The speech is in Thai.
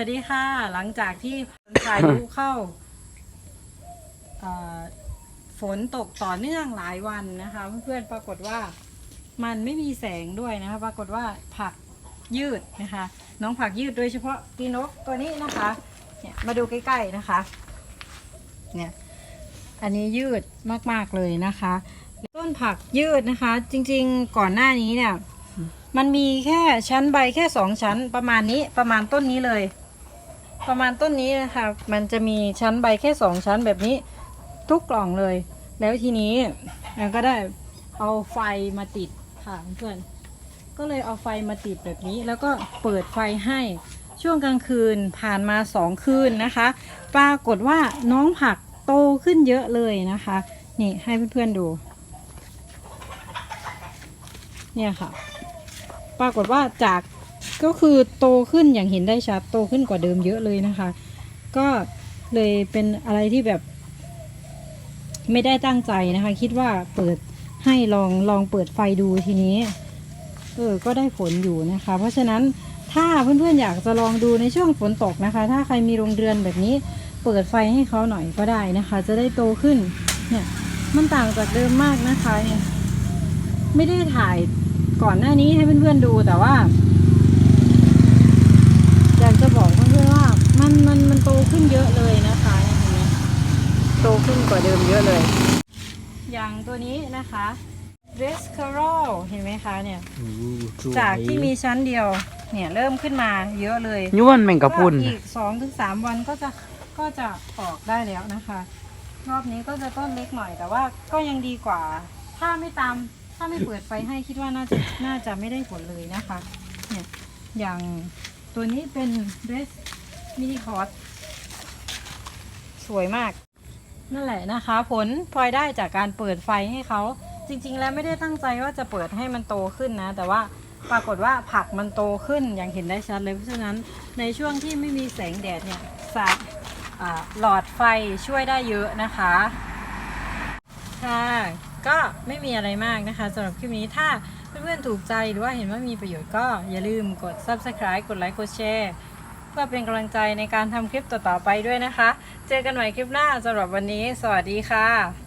วัสดีค่ะ หลังจากที่พายุเข้าเอ่อฝนตกต่อเนื่องหลายวันนะคะ เพื่อนๆปรากฏว่ามันไม่มีแสงด้วยนะคะ ปรากฏว่าผักยืดนะคะ น้องผักยืดโดยเฉพาะปีนกตัวนี้นะคะเนี่ยมาดูใกล้ๆนะคะเนี่ยอันนี้ยืดมากๆเลยนะคะ ต้นผักยืดนะคะ จริงๆก่อนหน้านี้เนี่ยมันมีแค่ชั้นใบแค่สองชั้นประมาณนี้ประมาณต้นนี้เลย ประมาณต้นนี้นะคะมันจะมีชั้นใบแค่สองชั้นแบบนี้ทุกกล่องเลย แล้วทีนี้เราก็ได้เอาไฟมาติดค่ะเพื่อนก็เลยเอาไฟมาติดแบบนี้ แล้วก็เปิดไฟให้ช่วงกลางคืนผ่านมาสองคืนนะคะ ปรากฏว่าน้องผักโตขึ้นเยอะเลยนะคะ นี่ให้เพื่อนๆดู เนี่ยค่ะ ปรากฏว่าจาก ก็คือโตขึ้นอย่างเห็นได้ชัดโตขึ้นกว่าเดิมเยอะเลยนะคะ ก็เลยเป็นอะไรที่แบบ ไม่ได้ตั้งใจนะคะ คิดว่าเปิดให้ลองลองเปิดไฟดูทีนี้เออก็ได้ผลอยู่นะคะ เพราะฉะนั้นถ้าเพื่อนๆอยากจะลองดูในช่วงฝนตกนะคะ ถ้าใครมีโรงเรือนแบบนี้ เปิดไฟให้เขาหน่อยก็ได้นะคะ จะได้โตขึ้นเนี่ยมันต่างจากเดิมมากนะคะเนี่ยไม่ได้ถ่ายก่อนหน้านี้ให้เพื่อนๆดูแต่ว่า อยากจะบอกเพื่อนๆว่ามันมันมันโต ขึ้นเยอะเลยนะคะเห็นไหมโตขึ้นกว่าเดิมเยอะเลย อย่างตัวนี้นะคะ r e s c a r o l เห็นไหมคะเนี่ยจากที่มีชั้นเดียวเนี่ยเริ่มขึ้นมาเยอะเลยย้วนแมงกะพรุนก็อีกสองถึงสามวันก็จะก็จะออกได้แล้วนะคะ รอบนี้ก็จะต้นเล็กหน่อยแต่ว่าก็ยังดีกว่า ถ้าไม่ตามถ้าไม่เปิดไฟให้คิดว่าน่าจะน่าจะไม่ได้ผลเลยนะคะ เนี่ยอย่างตัวนี้เป็นเดรสมินิคอร์ส สวยมาก นั่นแหละนะคะ ผลพลอยได้จากการเปิดไฟให้เขา จริง ๆ แล้วไม่ได้ตั้งใจว่าจะเปิดให้มันโตขึ้นนะ แต่ว่าปรากฏว่าผักมันโตขึ้นอย่างเห็นได้ชัดเลย เพราะฉะนั้นในช่วงที่ไม่มีแสงแดดเนี่ยสาอ่าหลอดไฟช่วยได้เยอะนะคะ ค่ะ ก็ไม่มีอะไรมากนะคะสำหรับคลิปนี้ถ้าเพื่อนๆถูกใจหรือว่าเห็นว่ามีประโยชน์ก็อย่าลืมกด subscribe กดไลค์กดแชร์ พื่อเป็นกำลังใจในการทำคลิปต่อๆไปด้วยนะคะ เจอกันใหม่คลิปหน้าสำหรับวันนี้ สวัสดีค่ะ